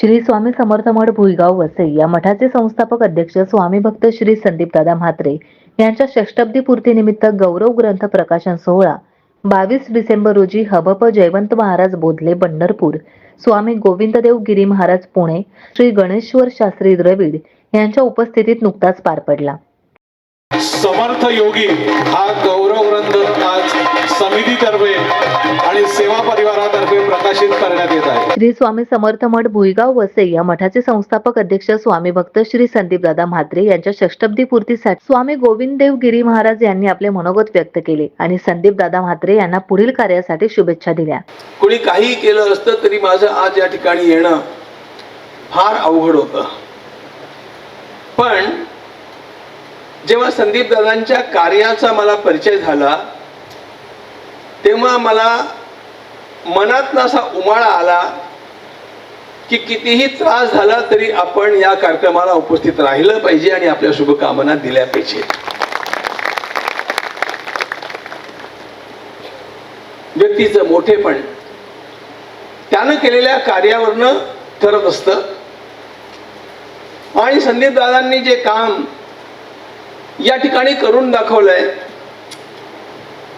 श्री स्वामी समर्थ मठ भुईगाव वसई या मठाचे संस्थापक अध्यक्ष स्वामी भक्त श्री संदीपदादा म्हात्रे यांच्या षष्टब्दी पूर्तीनिमित्त गौरव ग्रंथ प्रकाशन सोहळा बावीस डिसेंबर रोजी हबप जयवंत महाराज बोधले पंढरपूर स्वामी गोविंददेव गिरी महाराज पुणे श्री गणेश्वर शास्त्री द्रविड यांच्या उपस्थितीत नुकताच पार पडला. समर्थ योगी हा गौरव ग्रंथ समितीतर्फे आणि सेवा परिवारातर्फे प्रकाशित करण्यात येत आहे. श्री स्वामी समर्थ मठ भुईगाव वसई या मठाचे संस्थापक अध्यक्ष स्वामी भक्त श्री संदीपदादा म्हात्रे यांच्या षष्टब्दी पूर्तीसाठी स्वामी गोविंददेव गिरी महाराज यांनी आपले मनोगत व्यक्त केले आणि संदीपदादा म्हात्रे यांना पुढील कार्यासाठी शुभेच्छा दिल्या. कोणी काही केलं असतं तरी माझं आज या ठिकाणी येणं फार अवघड होतं. पण जेव्हा संदीप दादांच्या कार्याचा मला परिचय झाला तेव्हा मला मनातनं असा उमाळा आला की कितीही त्रास झाला तरी आपण या कार्यक्रमाला उपस्थित राहिलं पाहिजे आणि आपल्या शुभकामना दिल्या पाहिजे. व्यक्तीचं मोठेपण. त्यानं केलेल्या कार्यावरनं ठरत असतं. आणि संदीप दादांनी जे काम या ठिकाणी करून दाखवलंय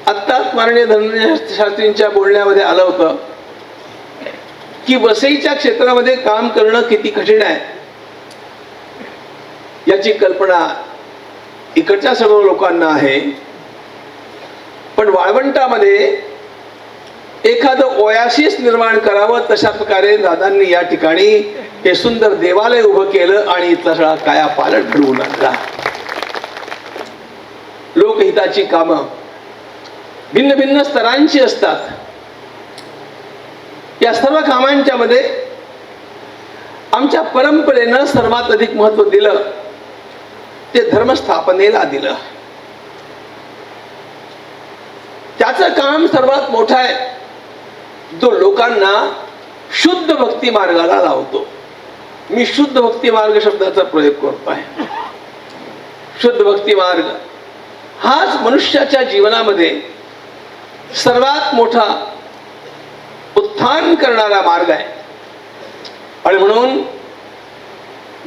आत्ताच माननीय धनंजयशास्त्रींच्या बोलण्यामध्ये आलं होतं की वसईच्या क्षेत्रामध्ये काम करणं किती कठीण आहे याची कल्पना इकडच्या सर्व लोकांना आहे. पण वाळवंटामध्ये एखादं ओयासिस निर्माण करावं तशा प्रकारे दादांनी या ठिकाणी हे सुंदर देवालय उभं केलं आणि इथला सगळा काया पालट घडवून आणला. लोकहिताची कामं भिन्न भिन्न स्तरांची असतात. या सर्व कामांच्या मध्ये आमच्या परंपरेनं सर्वात अधिक महत्त्व दिलं. ते धर्मस्थापनेला दिलं. त्याचं काम सर्वात मोठं आहे. जो लोकांना शुद्ध भक्ती मार्गाला लावतो. मी शुद्ध भक्ती मार्ग शब्दाचा प्रयोग करतो आहे शुद्ध भक्ती मार्ग हाच मनुष्याच्या जीवनामध्ये सर्वात मोठा उत्थान करणारा मार्ग आहे. आणि म्हणून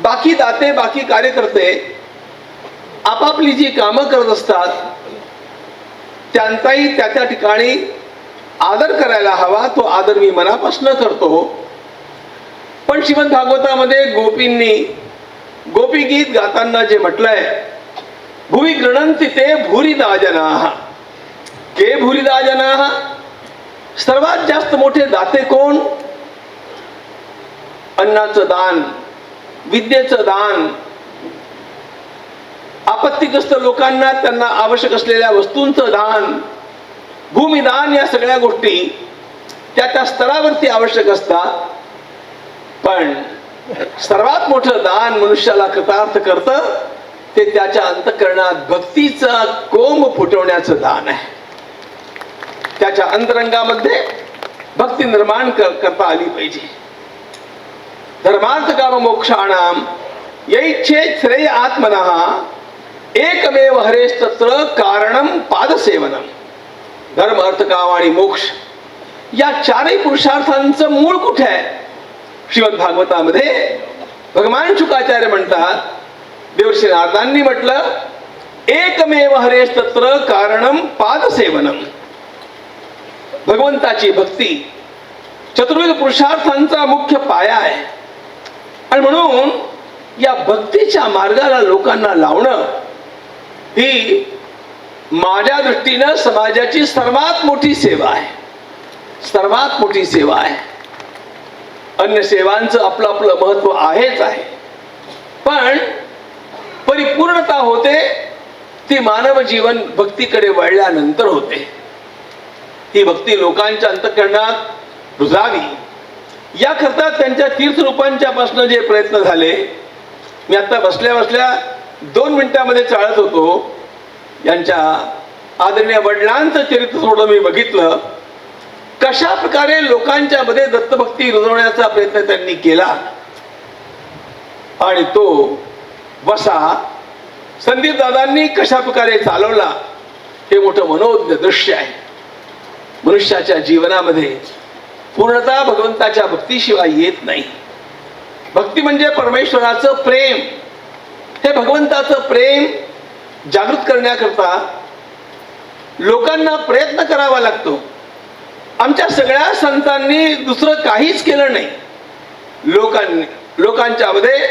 बाकी दाते बाकी कार्यकर्ते आपापली जी कामं करत असतात त्यांचाही त्या त्या ठिकाणी आदर करायला हवा तो आदर मी मनापासून करतो. पण श्रीमंत भागवतामध्ये गोपींनी गोपी गीत गाताना जे म्हटलंय भुवी गृणंती ते भूरिदा जना के भूरिदा जना सर्वात जास्त मोठे दाते कोण? अन्नाचं दान विद्येचं दान. आपत्तीग्रस्त लोकांना त्यांना आवश्यक असलेल्या वस्तूंचं दान. भूमिदान या सगळ्या गोष्टी त्या त्या स्तरावरती आवश्यक असतात. पण सर्वात मोठं दान मनुष्याला कृतार्थ करतं ते त्याच्या अंतकरणात भक्तीचा कोंब फुटवण्याचं दान आहे. त्याच्या अंतरंगामध्ये भक्ती निर्माण कर- करता आली पाहिजे. धर्मार्थ काम मोक्षाणाम यैच्छे श्रेय आत्मना एकमेव हरेस तत्र कारणम पादसेवनम. धर्म अर्थ काम आणि मोक्ष या चारही पुरुषार्थांचं मूळ कुठे आहे? श्रीमद भागवतामध्ये भगवान शुकाचार्य म्हणतात देवश्री नारदांनी म्हटलं एकमेव हरेश तत्र कारणम पादसेवनम. भगवंताची भक्ती. चतुर्वेद पुरुषार्थांचा मुख्य पाया आहे. आणि म्हणून या भक्तीच्या मार्गाला लोकांना लावणं ही माझ्या दृष्टीनं समाजाची सर्वात मोठी सेवा आहे. सर्वात मोठी सेवा आहे. अन्य सेवांचं आपलं आपलं महत्त्व आहेच आहे. पण परिपूर्णता होते ती मानव जीवन भक्तीकडे वळल्यानंतर होते. ही भक्ती लोकांच्या अंतकरणात रुजावी याकरता त्यांच्या तीर्थरूपांच्या पासून जे प्रयत्न झाले मी आता बसल्या बसल्या दोन मिनिटामध्ये चाळत होतो. यांच्या आदरणीय वडिलांचं चरित्र थोडं मी बघितलं. कशा प्रकारे लोकांच्या मध्ये दत्तभक्ती रुजवण्याचा प्रयत्न त्यांनी केला. आणि तो वसा संदीप दादांनी कशा प्रकारे चालवला हे मोठं मनोज्ञ दृश्य आहे. मनुष्याच्या जीवनामध्ये पूर्णता भगवंताच्या भक्तीशिवाय येत नाही. भक्ती म्हणजे परमेश्वराचं प्रेम. हे भगवंताचं प्रेम जागृत करण्याकरता लोकांना प्रयत्न करावा लागतो. आमच्या सगळ्या संतांनी दुसरं काहीच केलं नाही. लोकांनी लोकांच्या मध्ये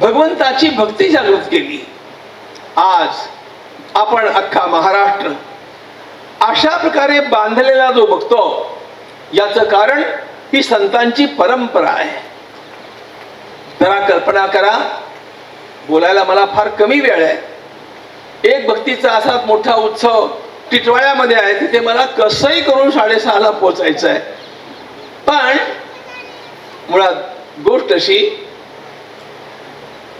भगवंताची भक्ती जागृत केली. आज आपण अख्खा महाराष्ट्र अशा प्रकारे बांधलेला जो बघतो याचं कारण ही संतांची परंपरा आहे. जरा कल्पना करा. बोलायला मला फार कमी वेळ आहे. एक भक्तीचा असा मोठा उत्सव टिटवाळ्यामध्ये आहे तिथे मला कसंही करून साडेसहाला पोचायचं आहे पण मुळात गोष्ट अशी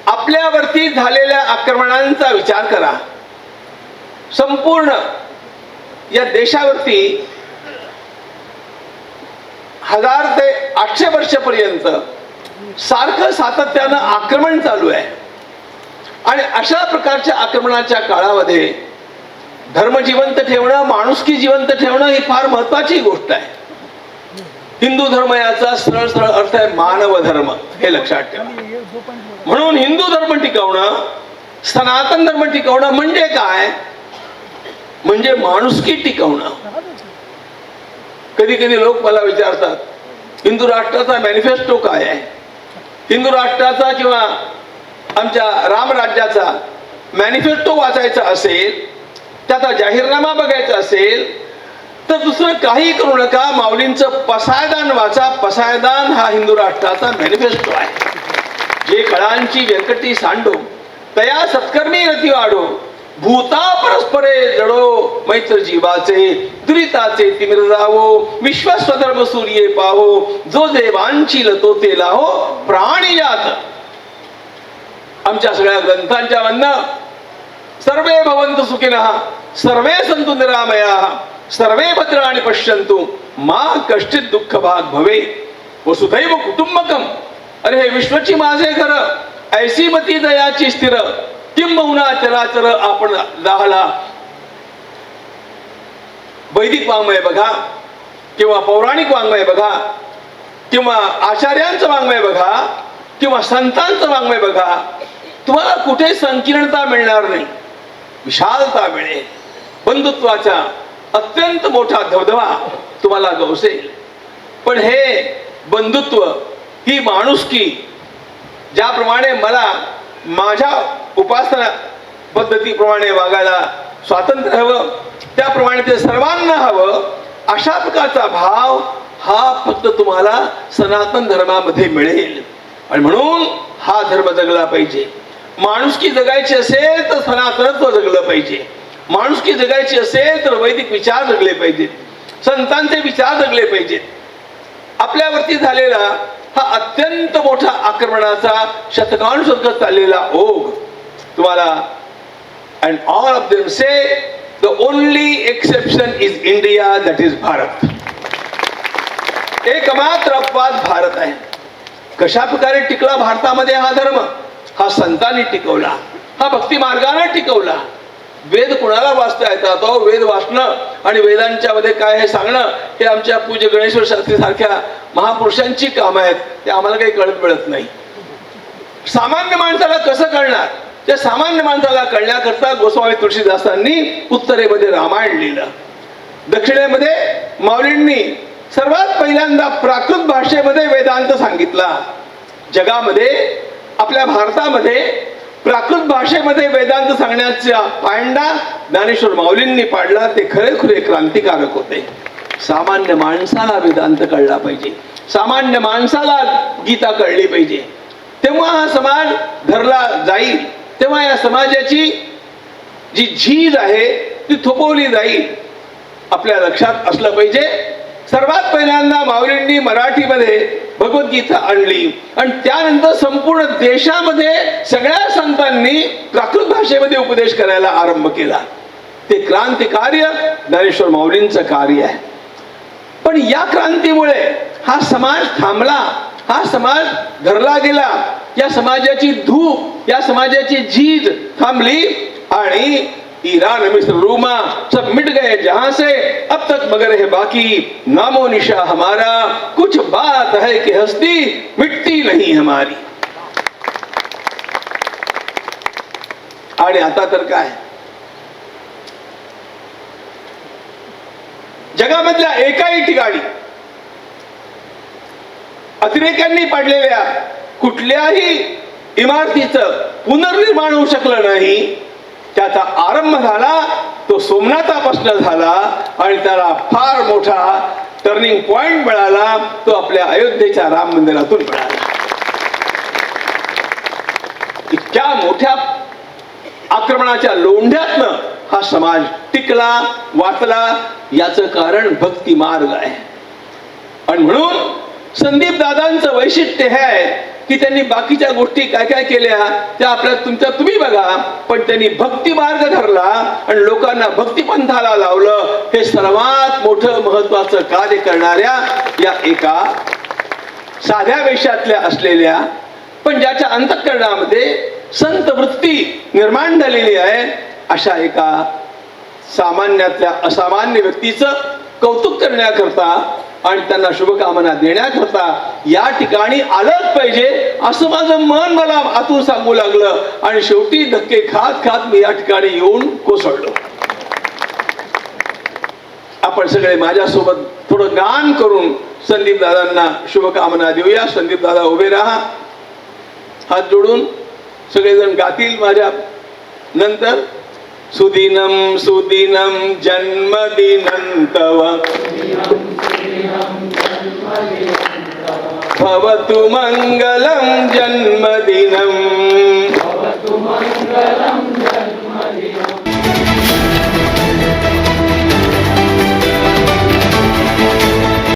आपल्यावरती झालेल्या आक्रमणांचा विचार करा. संपूर्ण या देशावरती हजार ते आठशे वर्षपर्यंत सारखं सातत्यानं आक्रमण चालू आहे. आणि अशा प्रकारच्या आक्रमणाच्या काळामध्ये धर्म जिवंत ठेवणं माणुसकी जिवंत ठेवणं ही फार महत्वाची गोष्ट आहे. हिंदू धर्म याचा सरळ सरळ अर्थ आहे मानव धर्म हे लक्षात ठेवा. म्हणून हिंदू धर्म टिकवणं सनातन धर्म टिकवणं म्हणजे काय? म्हणजे माणुसकी टिकवणं. कधी कधी लोक मला विचारतात हिंदू राष्ट्राचा मॅनिफेस्टो काय आहे? हिंदू राष्ट्राचा किंवा आमच्या रामराज्याचा मॅनिफेस्टो वाचायचा असेल त्याचा जाहीरनामा बघायचा असेल तर दुसरं काही करू नका. माऊलींचं पसायदान वाचा. पसायदान हा हिंदू राष्ट्राचा मॅनिफेस्टो आहे. जे कळांची व्यंकटी सांडो तया सत्कर्मी रती वाढो भूता परस्परे जडो मैत्र जीवाचे दुरिताचे तिमिर जावो विश्वस्वधर्म सूर्ये पाहो जो देवांची लतो ते लाहो प्राणी जात. आमच्या सगळ्या ग्रंथांच्या मधनं सर्वे भवंत सुखिनः सर्वे संतु निरामयाः सर्वे भद्राणी पश्यन्तु मा कष्टित दुःख भाग भवे वसुधैव कुटुंबकम अरे हे विश्वची माझे घर ऐसी मती दयाची स्थिर. किंबहुना चराचर आपण दाहला. वैदिक वाङ्मय बघा. किंवा पौराणिक वाङ्मय बघा. किंवा आचार्यांचं वाङ्मय बघा. किंवा संतांचं वाङ्मय बघा. तुम्हाला कुठे संकीर्णता मिळणार नाही. विशालता मिळेल. बंधुत्वाचा अत्यंत मोठा धबधबा तुम्हाला गवसेल. पण हे बंधुत्व ही माणुसकी ज्याप्रमाणे मला माझ्या उपासना पद्धतीप्रमाणे वागायला स्वातंत्र्य हवं. त्याप्रमाणे ते सर्वांना हवं. अशा प्रकारचा भाव हा फक्त तुम्हाला सनातन धर्मामध्ये मिळेल. आणि म्हणून हा धर्म जगला पाहिजे. माणुसकी जगायची असेल तर सनातनत्व जगलं पाहिजे. माणुसकी जगायची असेल तर वैदिक विचार जगले पाहिजेत संतांचे विचार जगले पाहिजेत आपल्यावरती झालेला हा अत्यंत मोठा आक्रमणाचा शतकानुशतक चाललेला ओघ. तुम्हाला and all of them say the only exception is India that is Bharat एकमात्र अपवाद भारत आहे. कशा प्रकारे टिकला भारतामध्ये हा धर्म? हा संतांनी टिकवला. हा भक्ती मार्गाने टिकवला. वेद कुणाला वाचता येतात? तो वेद वाचणं आणि वेदांच्या मध्ये काय हे सांगणं? हे आमच्या पूज्य गणेश्वर शास्त्री सारख्या महापुरुषांची काम आहेत. ते आम्हाला काही कळत मिळत नाही. सामान्य माणसाला कसं कळणार? त्या सामान्य माणसाला कळण्याकरता गोस्वामी तुळशीदासांनी उत्तरेमध्ये रामायण लिहिलं. दक्षिणेमध्ये माऊलींनी सर्वात पहिल्यांदा प्राकृत भाषेमध्ये वेदांत सांगितला. जगामध्ये आपल्या भारतामध्ये प्राकृत भाषेमध्ये वेदांत सांगण्याचा पायंडा ज्ञानेश्वर माऊलींनी पाडला ते खरे खुरे क्रांतिकारक होते. सामान्य माणसाला वेदांत कळला पाहिजे. सामान्य माणसाला गीता कळली पाहिजे. तेव्हा हा समाज धरला जाईल. तेव्हा या समाजाची जी झीज आहे ती थोपवली जाईल. आपल्या लक्षात असलं पाहिजे. सर्वात पहिल्यांदा माऊलींनी मराठीमध्ये भगवद्गीता आणली. आणि त्यानंतर संपूर्ण देशामध्ये सगळ्या संतांनी प्राकृत भाषेमध्ये उपदेश करायला आरंभ केला. ते क्रांतिकार्य ज्ञानेश्वर माऊलींचं कार्य आहे. पण या क्रांतीमुळे हा समाज थांबला हा समाज धरला गेला या समाजाची धूप या समाजाची जीज थांबली आणि ईरान मिस्र रूमा सब मिट गए जहां से अब तक मगर है बाकी। नामो निशा हमारा कुछ बात है कि हस्ती मिटती नहीं हमारी। आणि आता तर काय? जगामधल्या एकाही ठिकाणी अतिरेक्यांनी पाडलेल्या कुठल्याही इमारतीचं पुनर्निर्माण होऊ शकलं नाही. त्याचा आरंभ झाला तो सोमनाथापासून झाला आणि त्याला फार मोठा टर्निंग पॉइंट मिळाला. तो आपल्या अयोध्येच्या राम मंदिरातून मिळाला. इतक्या मोठ्या आक्रमणाच्या लोंढ्यातनं हा समाज टिकला वाचला. याचं कारण भक्ती मार्ग आहे. आणि म्हणून संदीप दादांचं वैशिष्ट्य हे आहे की त्यांनी बाकीच्या गोष्टी काय काय केल्या त्या आपल्या तुमच्या तुम्ही बघा. पण त्यांनी भक्ती मार्ग धरला आणि लोकांना भक्तिपंथाला लावलं. हे सर्वात मोठं महत्वाचं कार्य करणाऱ्या या एका साध्या वेशातल्या असलेल्या पण ज्याच्या अंतःकरणामध्ये संत वृत्ती निर्माण झालेली आहे अशा एका सामान्यातल्या असामान्य व्यक्तीचं कौतुक करण्याकरता आणि त्यांना शुभकामना देण्याकरता या ठिकाणी आलंच पाहिजे असं माझं मन मला आतून सांगू लागलं. आणि शेवटी धक्के खात खात मी या ठिकाणी येऊन कोसळलो. आपण सगळे माझ्यासोबत थोडं गान करून संदीप दादांना शुभकामना देऊया. संदीप दादा उभे राहा. हात जोडून सगळेजण गातील माझ्या नंतर. सुदिनम सुदिनम जन्मदिनं तव भवतु मङ्गलं जन्मदिनम्